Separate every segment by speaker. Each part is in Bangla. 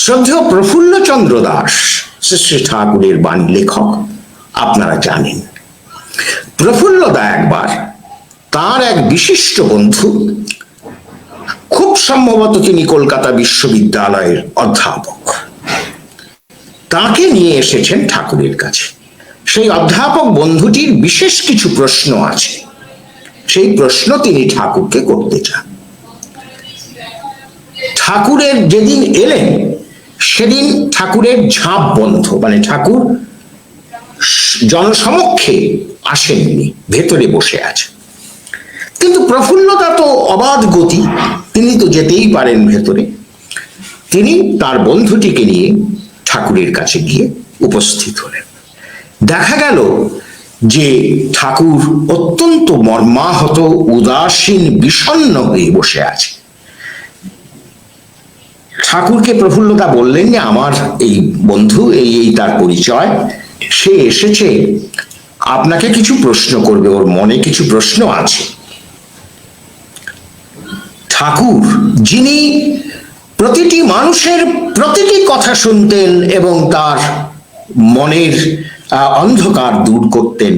Speaker 1: শ্রদ্ধেয় প্রফুল্লচন্দ্র দাস, শ্রী ঠাকুরের বাণী লেখক, আপনারা জানেন। প্রফুল্লদা একবার তার এক বিশিষ্ট বন্ধু, খুব সম্ভবত তিনি কলকাতা বিশ্ববিদ্যালয়ের অধ্যাপক। তাকে নিয়ে এসেছেন ঠাকুরের কাছে। সেই অধ্যাপক বন্ধুটির বিশেষ কিছু প্রশ্ন আছে। সেই প্রশ্ন তিনি ঠাকুরকে করতে চান। ঠাকুরের যেদিন এলেন সেদিন ঠাকুরের ঝাঁপ বন্ধ মানে ঠাকুর জনসমক্ষে আসেননি, ভেতরে বসে আছে। কিন্তু প্রফুল্লতা তো অবাধ গতি, তিনি তো যেতেই পারেন ভেতরে। তিনি তার বন্ধুটিকে নিয়ে ঠাকুরের কাছে গিয়ে উপস্থিত হলেন। দেখা গেল যে ঠাকুর অত্যন্ত মর্মাহত, উদাসীন, বিষণ্ণ হয়ে বসে আছে। ঠাকুরকে প্রফুল্লতা বললেন যে, আমার এই বন্ধু, এই এই তার পরিচয়। সে এসেছে। আপনাকে কিছু প্রশ্ন করবে, ওর মনে কিছু প্রশ্ন আছে। ঠাকুর, যিনি প্রতিটি মানুষের প্রতিটি কথা শুনতেন এবং তার মনের অন্ধকার দূর করতেন,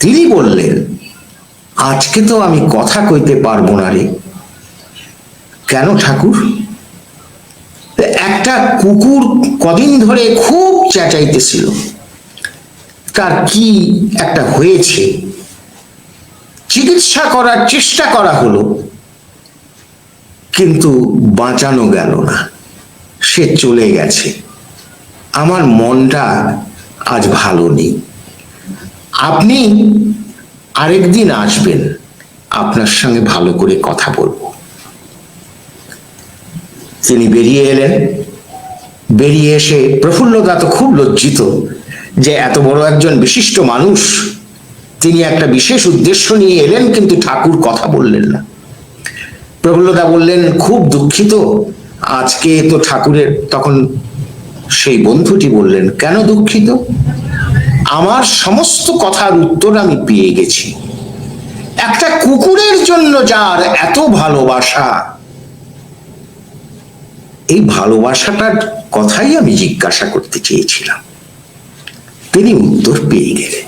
Speaker 1: তিনি বললেন, আজকে তো আমি কথা কইতে পারব না রে। কেন ঠাকুর? একটা কুকুর কদিন ধরে খুব চেঁচাইতেছিল। তার কি একটা হয়েছে? চিকিৎসা করার চেষ্টা করা হলো। কিন্তু বাঁচানো গেল না। সে চলে গেছে। আমার মনটা আজ ভালো নেই। আপনি আরেকদিন আসবেন। আপনার সঙ্গে ভালো করে কথা বলব। তিনি বেরিয়ে এলেন। বেরিয়ে এসে প্রফুল্লদা তো খুব লজ্জিত যে এত বড় একজন বিশিষ্ট মানুষ, তিনি একটা বিশেষ উদ্দেশ্য নিয়ে এলেন, কিন্তু ঠাকুর কথা বললেন না। প্রফুল্লদা বললেন, খুব দুঃখিত, আজকে তো ঠাকুরের তখন সেই বন্ধুটি বললেন, কেন দুঃখিত? আমার সমস্ত কথার উত্তর আমি পেয়ে গেছি। একটা কুকুরের জন্য যার এত ভালোবাসা এই ভালোবাসাটার কথাই আমি জিজ্ঞাসা করতে চেয়েছিলাম। তিনি উত্তর পেয়ে গেলেন।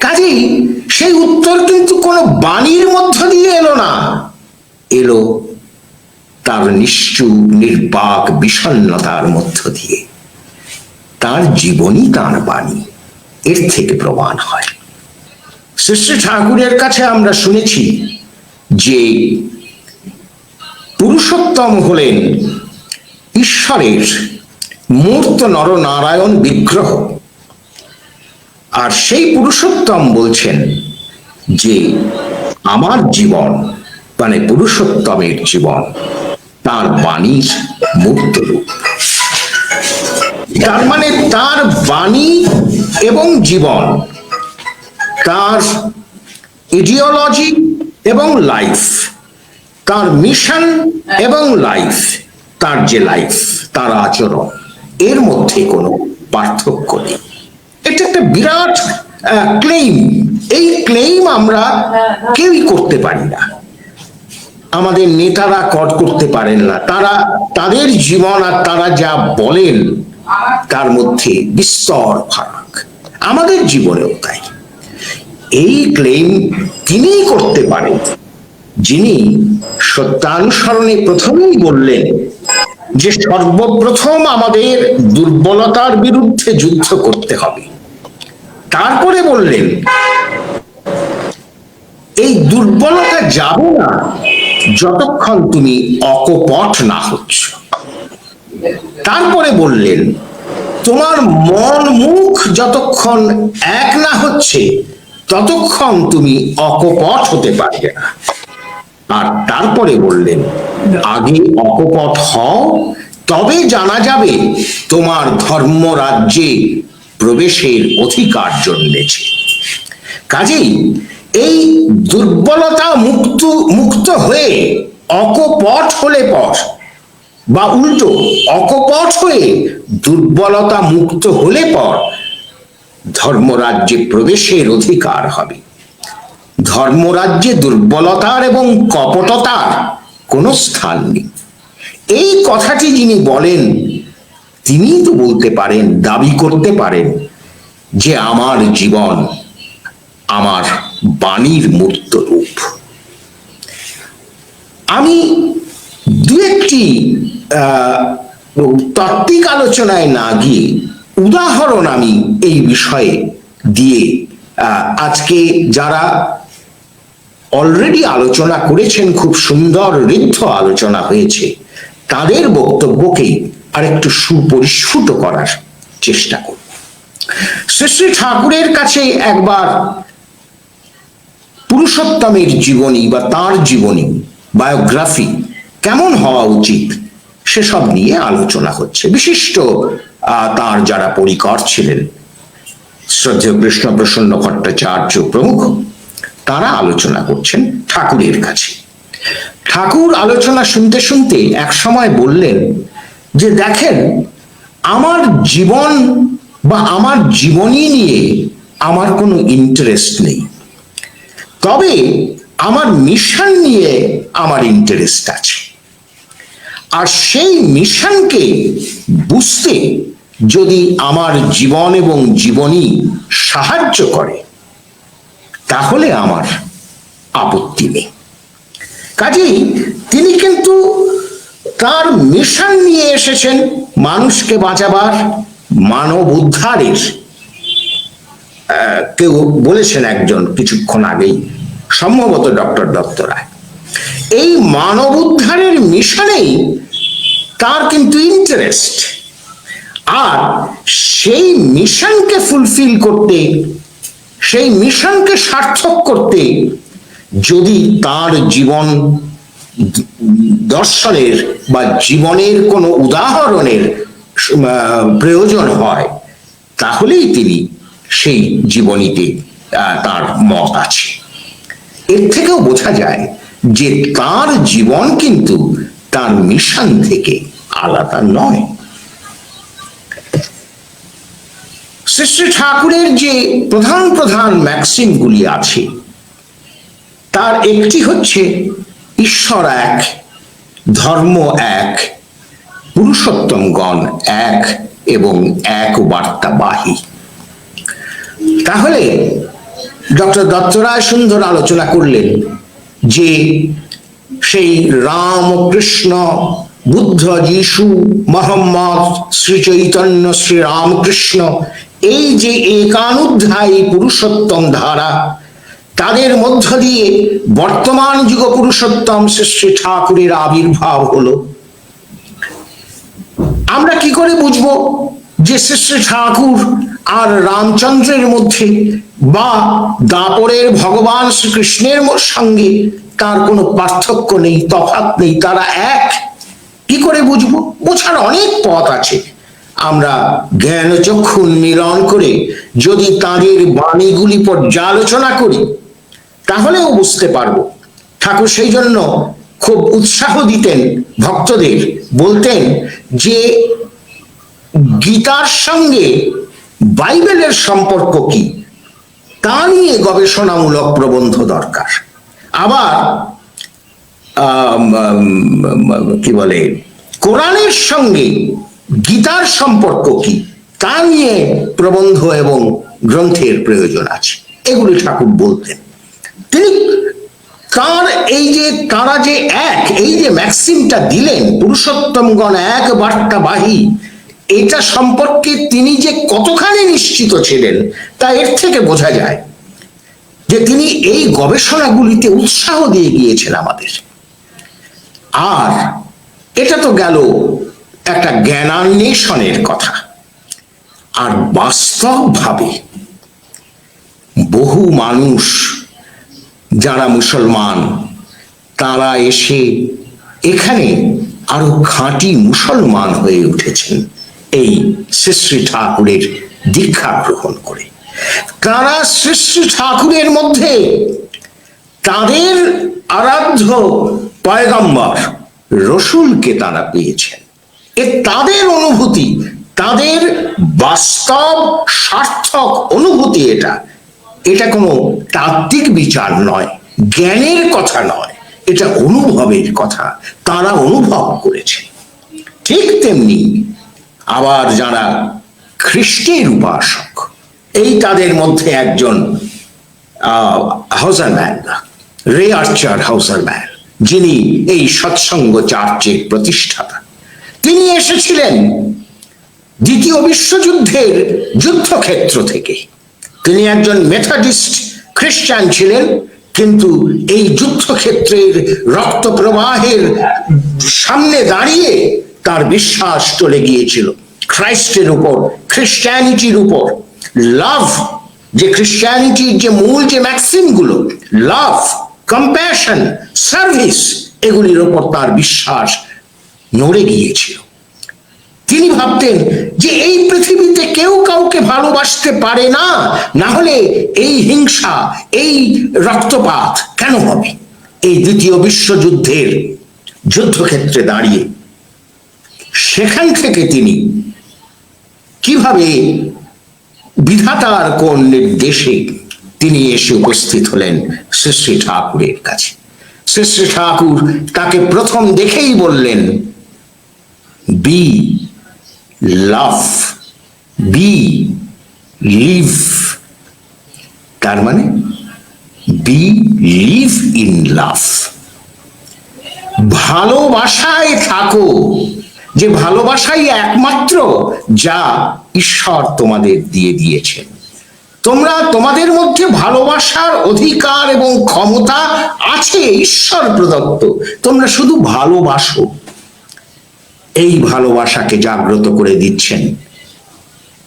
Speaker 1: কাজেই সেই উত্তর কিন্তু কোনো বাণীর মধ্য দিয়ে এলো না। এলো তার নিশ্চুপ, নির্বাক, বিষণ্ণতার মধ্য দিয়ে। তার জীবনই তার বাণী। এর থেকে প্রমাণ হয়। শ্রী ঠাকুরের কাছে আমরা শুনেছি যে পুরুষোত্তম হলেন ঈশ্বরের মূর্ত নরনারায়ণ বিগ্রহ। আর সেই পুরুষোত্তম বলছেন যে, আমার জীবন মানে পুরুষোত্তমের জীবন, তার বাণীর মূর্ত রূপ তার মানে তার বাণী এবং জীবন, তার ইডিওলজি এবং লাইফ তার মিশন এবং লাইফ তার যে লাইফ তার আচরণ, এর মধ্যে কোনো পার্থক্য নেই। এটা একটা বিরাট ক্লেইম এই ক্লেইম আমরা কেউই করতে পারি না। আমাদের নেতারা কর করতে পারেন না। তারা, তাদের জীবন আর তারা যা বলেন, তার মধ্যে বিস্তর ফারাক। আমাদের জীবনেও তাই। এই ক্লেম তিনিই করতে পারেন। যিনি সত্যানুসরণে প্রথমেই বললেন যে সর্বপ্রথম আমাদের দুর্বলতার বিরুদ্ধে যুদ্ধ করতে হবে। তারপরে বললেন, এই দুর্বলতা যাবে না যতক্ষণ তুমি অকপট না হচ্ছ। তারপরে বললেন, তোমার মন মুখ যতক্ষণ এক না হচ্ছে, ততক্ষণ তুমি অকপট হতে পারবে না। আর তারপরে বললেন আগে অকপট হও তবে জানা যাবে তোমার ধর্ম রাজ্যে প্রবেশের অধিকার জন্মেছে। কাজেই এই দুর্বলতা মুক্ত মুক্ত হয়ে অকপট হলে পর বা উল্টো অকপট হয়ে দুর্বলতা মুক্ত হলে পর ধর্মরাজ্যে প্রবেশের অধিকার হবে। ধর্মরাজ্যে দুর্বলতার এবং কপটতার কোনো স্থান নেই। এই কথাটি যিনি বলেন, তিনিই তো বলতে পারেন, দাবি করতে পারেন যে আমার জীবন আমার বাণীর মূর্ত রূপ। আমি দু একটি তাত্ত্বিক আলোচনায় না গিয়ে উদাহরণ আমি এই বিষয়ে দিয়ে আজকে যারা অলরেডি আলোচনা করেছেন, খুব সুন্দর ঋদ্ধ আলোচনা হয়েছে। তাদের বক্তব্যকে আরেকটু সুপরিস্ফুট করার চেষ্টা করব। শ্রী শ্রী ঠাকুরের কাছে একবার পুরুষোত্তমের জীবনী বা তার জীবনী, বায়োগ্রাফি কেমন হওয়া উচিত সেসব নিয়ে আলোচনা হচ্ছে। বিশিষ্ট তার যারা পরিকর ছিলেন, শ্রদ্ধেয় কৃষ্ণ প্রসন্ন ভট্টাচার্য প্রমুখ। তারা আলোচনা করছেন ঠাকুরের কাছে। ঠাকুর আলোচনা শুনতে শুনতে এক সময় বললেন যে, দেখেন, আমার জীবন বা আমার জীবনী নিয়ে আমার কোনো ইন্টারেস্ট নেই। তবে আমার মিশন নিয়ে আমার ইন্টারেস্ট আছে। আর সেই মিশনকে বুঝতে যদি আমার জীবন এবং জীবনী সাহায্য করে তাহলে আমার আপত্তি নেই। কাজেই তিনি কিন্তু তার মিশন নিয়ে এসেছেন মানুষকে বাঁচাবার, মানব উদ্ধারের। কেউ বলেছেন একজন কিছুক্ষণ আগেই, সম্ভবত ডক্টর দত্ত রায় এই মানব উদ্ধারের মিশনেই তার কিন্তু ইন্টারেস্ট আর সেই মিশনকে ফুলফিল করতে সেই মিশনকে সার্থক করতে যদি তার জীবন দর্শনের বা জীবনের কোনো উদাহরণের প্রয়োজন হয়, তাহলেই তিনি সেই জীবনীতে তার মত আছে। এর থেকেও বোঝা যায় যে তার জীবন কিন্তু তার মিশন থেকে আলাদা নয়। শ্রী ঠাকুরের যে প্রধান প্রধান ম্যাক্সিমগুলি আছে, তার একটি হচ্ছে ঈশ্বর এক, ধর্ম এক পুরুষোত্তমগণ এক এবং এক বার্তাবাহী। তাহলে ডক্টর দত্তরায় সুন্দর আলোচনা করলেন যে সেই রাম কৃষ্ণ বুদ্ধ, যিশু, মোহাম্মদ, শ্রী চৈতন্য, শ্রী রামকৃষ্ণ এই যে একানুধ্যায়ী পুরুষোত্তম ধারা, তাদের মধ্য দিয়ে বর্তমান যুগ পুরুষোত্তম শ্রী ঠাকুরের আবির্ভাব হলো। আমরা কি করে বুঝব যে শ্রী ঠাকুর আর রামচন্দ্রের মধ্যে বা দাপরের ভগবান শ্রীকৃষ্ণের সঙ্গে তার কোনো পার্থক্য নেই, তফাৎ নেই, তারা এক? কি করে বুঝব? বোঝার অনেক পথ আছে। আমরা জ্ঞান চক্ষু মিলন করে যদি তাদের বাণীগুলি পর্যালোচনা করি, তাহলেও বুঝতে পারব। ঠাকুর সেই জন্য খুব উৎসাহ দিতেন ভক্তদের, বলতেন যে গীতার সঙ্গে বাইবেলের সম্পর্ক কি, তা নিয়ে গবেষণামূলক প্রবন্ধ দরকার। আবার কি বলে, কোরআনের সঙ্গে গীতার সম্পর্ক কি? তা নিয়ে প্রবন্ধ এবং গ্রন্থের প্রয়োজন আছে। এগুলি ঠাকুর বলতেন। তিনি তার এই যে, তারা যে এক, এই যে ম্যাক্সিমটা দিলেন, পুরুষোত্তমগণ এক বার্তা বার্তাবাহী এটা সম্পর্কে তিনি যে কতখানি নিশ্চিত ছিলেন, তা এর থেকে বোঝা যায় যে তিনি এই গবেষণাগুলিতে উৎসাহ দিয়ে গিয়েছেন আমাদের। আর এটা তো গেল একটা জ্ঞানান্বেষণের কথা। আর বাস্তবভাবে বহু মানুষ যারা মুসলমান, তারা এসে এখানে আরও খাঁটি মুসলমান হয়ে উঠেছেন এই শ্রী ঠাকুরের দীক্ষা গ্রহণ করে। তারা শ্রী ঠাকুরের মধ্যে তাদের আরাধ্য পয়গম্বর রসুলকে তারা পেয়েছেন। এ তাদের অনুভূতি, তাদের বাস্তব সার্থক অনুভূতি এটা। এটা কোনো তাত্ত্বিক বিচার নয়, জ্ঞানের কথা নয়, এটা অনুভবের কথা, তারা অনুভব করেছে। ঠিক তেমনি আবার যারা খ্রিস্টের উপাসক, এই তাদের মধ্যে একজন হাউসারম্যান রে আর্চার হাউসারম্যান যিনি এই সৎসঙ্গ চার্চের প্রতিষ্ঠাতা। তিনি এসেছিলেন দ্বিতীয় বিশ্বযুদ্ধের যুদ্ধক্ষেত্র থেকে। তিনি একজন মেথডিস্ট খ্রিস্টান ছিলেন, কিন্তু এই যুদ্ধক্ষেত্রের রক্ত প্রবাহের সামনে দাঁড়িয়ে তার বিশ্বাস চলে গিয়েছিল। খ্রাইস্টের উপর, খ্রিস্টানিটির উপর। লাভ, যে খ্রিস্টানিটির যে মূল যে ম্যাক্সিমগুলো, লাভ, কম্প্যাশন, সার্ভিস, এগুলির উপর তার বিশ্বাস নড়ে গিয়েছিল। তিনি ভাবতেন যে এই পৃথিবীতে কেউ কাউকে ভালোবাসতে পারে না না হলে এই হিংসা, এই রক্তপাত কেন হবে? এই দ্বিতীয় বিশ্বযুদ্ধের যুদ্ধক্ষেত্রে দাঁড়িয়ে। সেখান থেকে তিনি কীভাবে বিধাতার কোন নির্দেশে তিনি এসে উপস্থিত হলেন শ্রী শ্রী ঠাকুরের কাছে? শ্রী শ্রী ঠাকুর তাকে প্রথম দেখেই বললেন বি লাভ বি লিভ তার মানে বি লিভ ইন লাভ ভালোবাসায় থাকো। যে ভালোবাসাই একমাত্র যা ঈশ্বর তোমাদের দিয়ে দিয়েছেন। তোমরা তোমাদের মধ্যে ভালোবাসার অধিকার এবং ক্ষমতা আছে, ঈশ্বর প্রদত্ত। তোমরা শুধু ভালোবাসো। এই ভালোবাসাকে জাগ্রত করে দিচ্ছেন।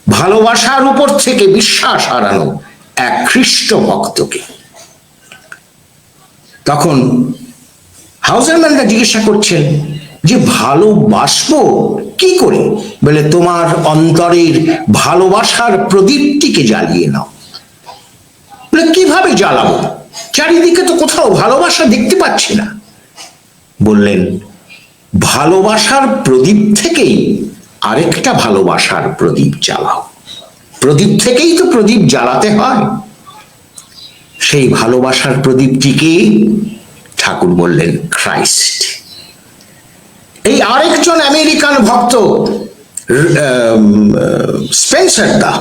Speaker 1: ভালোবাসার উপর থেকে বিশ্বাস হারানো এক খ্রিস্ট ভক্তকে। তখন হাউজারম্যানরা জিজ্ঞাসা করছেন, যে ভালোবাসবো কি করে? বলে, তোমার অন্তরের ভালোবাসার প্রদীপটিকে জ্বালিয়ে নাও। বলে, কীভাবে জ্বালাবো? চারিদিকে তো কোথাও ভালোবাসা দেখতে পাচ্ছি না। বললেন ভালোবাসার প্রদীপ থেকেই আরেকটা ভালোবাসার প্রদীপ জ্বালাও। প্রদীপ থেকেই তো প্রদীপ জ্বালাতে হয়। সেই ভালোবাসার প্রদীপটিকে ঠাকুর বললেন খ্রাইস্ট এই আরেকজন আমেরিকান ভক্ত স্পেন্সার দা,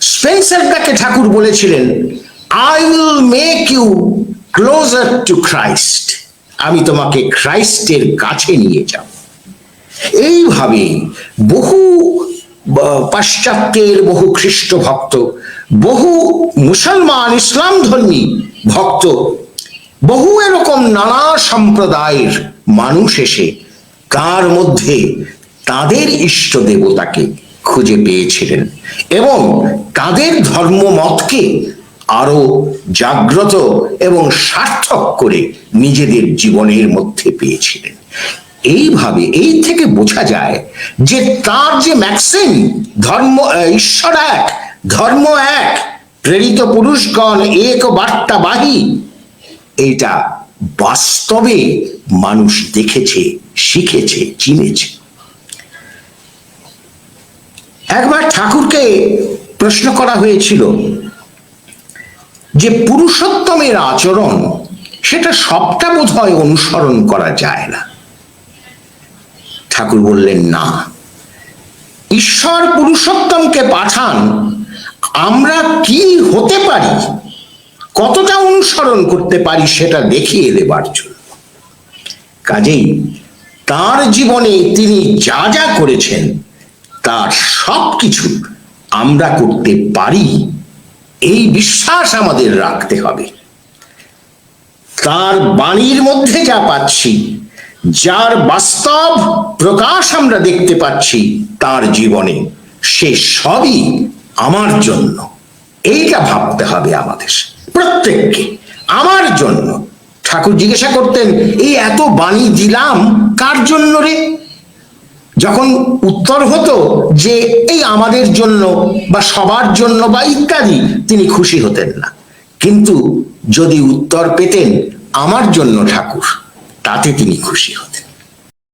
Speaker 1: স্পেন্সার দাকে ঠাকুর বলেছিলেন I will make you closer to Christ আমি তোমাকে খ্রাইস্টের কাছে নিয়ে যাব। এইভাবে বহু পাশ্চাত্যের বহু খ্রিস্ট ভক্ত, বহু মুসলমান ইসলাম ধর্মী ভক্ত, বহু এরকম নানা সম্প্রদায়ের মানুষ এসে তার মধ্যে তাদের ইষ্ট দেবতাকে খুঁজে পেয়েছিলেন এবং তাদের ধর্মমতকে আরও জাগ্রত এবং সার্থক করে নিজেদের জীবনের মধ্যে পেয়েছিলেন। এইভাবে, এই থেকে বোঝা যায় যে তার যে ম্যাক্সিম ধর্ম ঈশ্বর এক, ধর্ম এক, প্রেরিত পুরুষগণ এক বার্তা বাহী এইটা বাস্তবে মানুষ দেখেছে, শিখেছে, চিনেছে। একবার ঠাকুরকে প্রশ্ন করা হয়েছিল যে পুরুষোত্তমের আচরণ, সেটা সবটা বোধহয় অনুসরণ করা যায় না। ঠাকুর বললেন, না। ঈশ্বর পুরুষোত্তমকে পাঠান, আমরা কি হতে পারি? কতটা অনুসরণ করতে পারি সেটা দেখিয়ে দেবার জন্য। কাজেই তার জীবনে তিনি যা যা করেছেন, তার সব কিছু আমরা করতে পারি। এই বিশ্বাস আমাদের রাখতে হবে। তার বাণীর মধ্যে যা পাচ্ছি, যার বাস্তব প্রকাশ আমরা দেখতে পাচ্ছি, তার জীবনে সে সবই আমার জন্য। এইটা ভাবতে হবে আমাদের প্রত্যেককে, আমার জন্য। ঠাকুর জিজ্ঞাসা করতেন, এই এত বাণী দিলাম কার জন্য রে? যখন উত্তর হতো যে এই আমাদের জন্য বা সবার জন্য বা ইত্যাদি, তিনি খুশি হতেন না। কিন্তু যদি উত্তর পেতেন আমার জন্য ঠাকুর, তাতে তিনি খুশি হতেন।